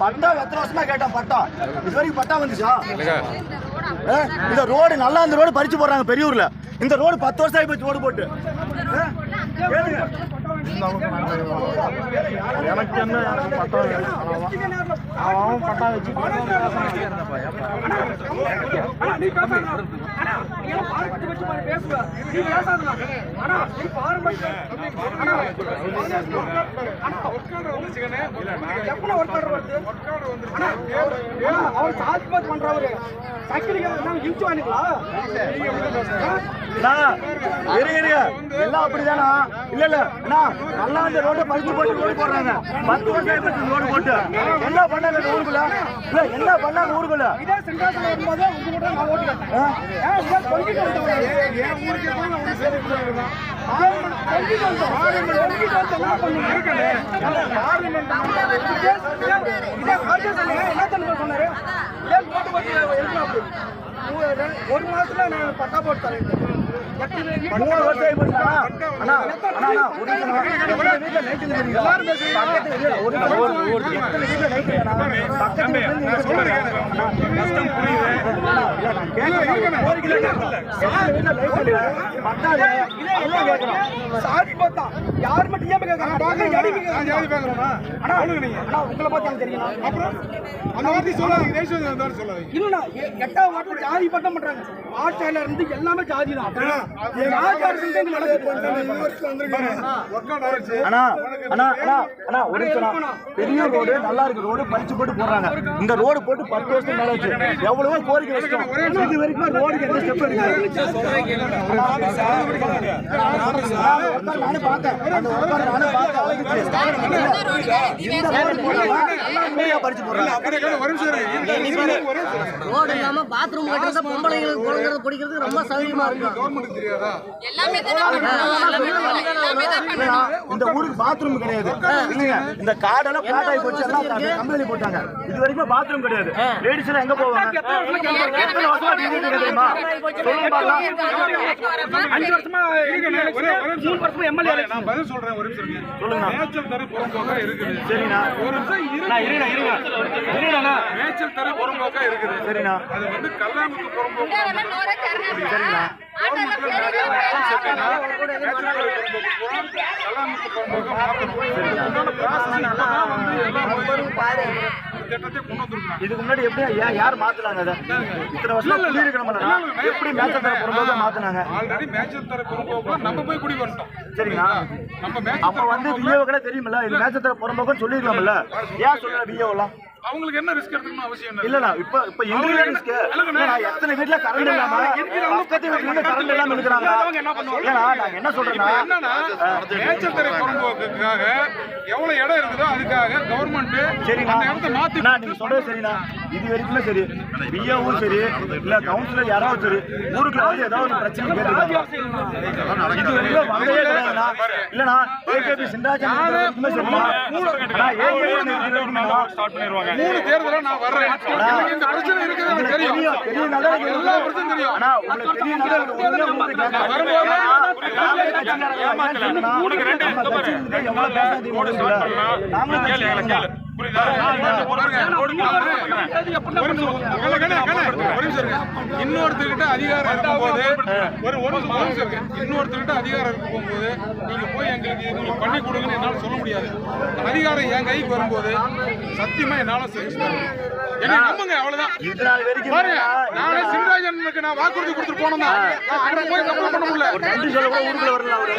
பட்டா எத்தனை வருஷமா கேட்டோம் பட்டா. இது வரைக்கும் பட்டா வந்துச்சா? ஆ? இந்த ரோடு நல்லா இந்த ரோடு பறிச்சு போடுறாங்க பெரியூர்ல. இந்த ரோடு பத்து வருஷம் ஆகி போச்சு ரோடு போட்டு. எனக்கு என்ன எனக்கு பட்டா அவன் பட்டா வச்சு நீ நீ பாரம்பரிய வருது அவர் பண்றவரு. சக்கிரிக்கு என்ன இன்ச்சு வாங்கிங்களா அண்ணா, இருங்க, இருங்க. எல்லாம் அப்படிதானா? இல்ல இல்ல. அண்ணா நல்லா இந்த ரோட்டை பறிச்சு போட்டு ரோடு போடுறாங்க. பத்து வருஷம் இந்த ரோடு போட்டு. என்ன பண்ணாங்க ஊருக்குள்ள? இல்ல என்ன பண்ணாங்க ஊருக்குள்ள? இதே சிங்காசனம் வரும்போது உங்க கூட நான் ஓட்டு ஒரு மாசத்துல நான் பட்டா போட்டு தரேன். மூணு வருஷம் கஷ்டம் புரியுது. சாதி பார்த்தா யார் மட்டும் ஏன் உங்களை பார்த்து தெரியும் அப்புறம்? அந்த வார்த்தை சொல்லாதீங்க. இருந்தாலும் சொல்லாதீங்க. இல்லண்ணா எட்டாவது வாட்டில் ஜாதி பட்டம் பண்றாங்க. ஆட்சியில இருந்து எல்லாமே ஜாதி தான் நடக்குது. அண்ணா அண்ணா அண்ணா அண்ணா ஒரு. பெரிய ரோடு நல்லா இருக்கு ரோடு பறிச்சு போட்டு போடுறாங்க இந்த ரோடு போட்டு பத்து வருஷம் மேல ஆச்சு எவ்வளவோ கோரிக்கை வச்சிட்டோம் இது வரைக்கும் ரோடுக்கு எந்த ஸ்டெப் நானும் பார்த்தேன் அந்த ஒருத்தர் நானும் பார்த்தேன். இந்த ரோடு போடுறாங்க பறிச்சு போடுறாங்க. ரோடு இல்லாம பாத்ரூம் கட்டுறது பொம்பளைங்களுக்கு குடிக்கிறதுக்கு ரொம்ப சௌகரியமா தெரியாதா எல்லாமே இந்த ஊருக்கு பாத்ரூம் கிடையாது. இல்லைங்க இந்த காடெல்லாம் பிளாட் ஆகி போச்சு எல்லாம் கம்பெனி போட்டாங்க. இது வரைக்கும் பாத்ரூம் கிடையாது. லேடிஸ் எல்லாம் எங்க போவாங்க? எத்தனை வருஷமா டிவி தெரியுமா சொல்லுங்க பார்க்கலாம் அஞ்சு வருஷமா ஒரே- ஒரே நிமிஷம். மூணு வருஷமா எம்எல்ஏ நான் பதில் சொல்றேன் ஒரு நிமிஷம் இருங்க. சொல்லுங்கண்ணா. மேய்ச்சல் தர புறம்போக்கா இருக்குது. சரிண்ணா. ஒரு நிமிஷம் இருங்க. இருங்க இருங்க இருங்கண்ணா. மேய்ச்சல் தர புறம்போக்கா இருக்குது. சரிண்ணா. அது வந்து கல்லாமுக்கு புறம்போக்கு சரிண்ணா. இதுக்கு முன்னாடி எப்படி யார் மாத்துனாங்க அதை? இத்தனை வருஷம் குடியிருக்கணும்னா எப்படி மேட்ச தர போறதோ மாத்துனாங்க? ஆல்ரெடி மேய்ச்சல் தர புறம்போக்குல நம்ம போய் குடி வந்துட்டோம். சரிங்களா? நம்ம அப்ப வந்து விஏவுகளே தெரியுமில்ல இது தர சொல்லிருக்கலாம்ல ஏன் சொல்லல விஏவெல்லாம் அவங்களுக்கு என்ன ரிஸ்க் எடுத்துக்கணும் அவசியம் என்ன இல்லண்ணா இப்ப இப்ப எங்களுக்கு ரிஸ்க் இல்லண்ணா எத்தனை வீட்ல கரண்ட் இல்லாம பக்கத்து இருந்து கரண்ட் இல்லாம இருக்கிறாங்க. இல்லண்ணா நாங்க என்ன சொல்றேன்னா என்னன்னா மேய்ச்சல் தர புறம்போக்குக்காக எவ்வளவு இடம் இருக்குதோ அதுக்காக கவர்மெண்ட் சரிண்ணா. அந்த இடத்த மாத்தி அண்ணா, நீங்க சொல்றது சரிண்ணா. இது வரைக்கும் சரி பிஏவும் சரி இல்ல கவுன்சிலர் யாராவது சரி ஊருக்குள்ள வந்து ஏதாவது ஒரு பிரச்சனை கேட்டுருக்காங்க இது வரைக்கும் கிடையாதுண்ணா இல்லண்ணா ஏகேபி மூணு தேர்தல நான் வர்றேன். பிரச்சனை இருக்குது தெரியும். நல்லா. எல்லா பிரச்சனையும் தெரியும். உங்களுக்கு எவ்வளவு முடியல. இன்னொருத்தர்கிட்ட அதிகாரம் இருக்கும்போது ஒரு ஒரு. இன்னொருத்தர்கிட்ட அதிகாரம் இருக்கும்போது நீங்க போய் எங்களுக்கு இது பண்ணி கொடுங்கன்னு என்னால சொல்ல முடியாது. அதிகாரம் என் கைக்கு வரும்போது சத்தியமா என்னால. என்னை நம்புங்க அவ்வளவுதான். பாருங்க நானே சிங்கராஜனுக்கு நான் வாக்குறுதி கொடுத்துட்டு போனேன் தான். அங்க போய் கம்பெனி பண்ண முடியல. நன்றி சொல்ல கூட ஊருக்குள்ள வரல அவரு.